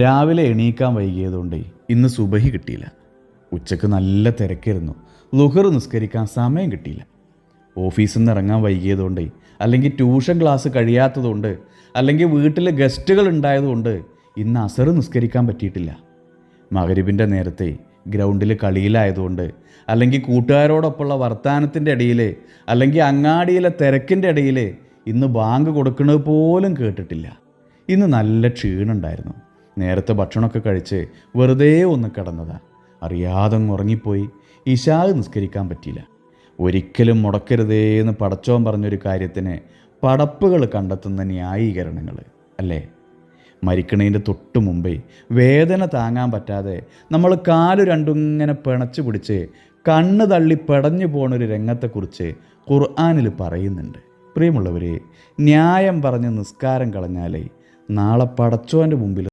രാവിലെ എണീക്കാൻ വൈകിയതുകൊണ്ട് ഇന്ന് സുബഹി കിട്ടിയില്ല. ഉച്ചയ്ക്ക് നല്ല തിരക്കായിരുന്നു. ലുഹർ നിസ്കരിക്കാൻ സമയം കിട്ടിയില്ല. ഓഫീസിൽ നിന്ന് ഇറങ്ങാൻ വൈകിയതുകൊണ്ട് അല്ലെങ്കിൽ ട്യൂഷൻ ക്ലാസ് കഴിയാത്തതുകൊണ്ട് അല്ലെങ്കിൽ വീട്ടിൽ ഗസ്റ്റുകൾ ഉണ്ടായതുകൊണ്ട് ഇന്ന് അസർ നിസ്കരിക്കാൻ പറ്റിയിട്ടില്ല. മകരിബിന്റെ നേരത്തെ ഗ്രൗണ്ടിൽ കളിയിലായതുകൊണ്ട് അല്ലെങ്കിൽ കൂട്ടുകാരോടൊപ്പമുള്ള വർത്തമാനത്തിന്റെ ഇടയിൽ അല്ലെങ്കിൽ അങ്ങാടിയിലെ തിരക്കിന്റെ ഇടയിൽ ഇന്ന് ബാങ്ക് കൊടുക്കുന്നത് പോലും കേട്ടിട്ടില്ല. ഇന്ന് നല്ല ക്ഷീണുണ്ടായിരുന്നു നേരത്തെ ഭക്ഷണമൊക്കെ കഴിച്ച് വെറുതെ ഒന്ന് കിടന്നതാ. അറിയാതെ ഉറങ്ങിപ്പോയി. ഇശാവ് നിസ്കരിക്കാൻ പറ്റിയില്ല. ഒരിക്കലും മുടക്കരുതേ എന്ന് പടച്ചോൻ പറഞ്ഞൊരു കാര്യത്തിന് പടപ്പുകൾ കണ്ടെത്തുന്ന ന്യായീകരണങ്ങൾ അല്ലേ? മരിക്കണതിന്റെ തൊട്ട് മുമ്പേ വേദന താങ്ങാൻ പറ്റാതെ നമ്മൾ കാൽ രണ്ടും ഇങ്ങനെ പിണച്ച് പിടിച്ച് കണ്ണ് തള്ളി പെടഞ്ഞു പോണൊരു രംഗത്തെക്കുറിച്ച് ഖുർആാനിൽ പറയുന്നുണ്ട്. പ്രിയമുള്ളവരെ ന്യായം പറഞ്ഞ് നിസ്കാരം കളഞ്ഞാലേ നാളെ പടച്ചോന്റെ മുമ്പിൽ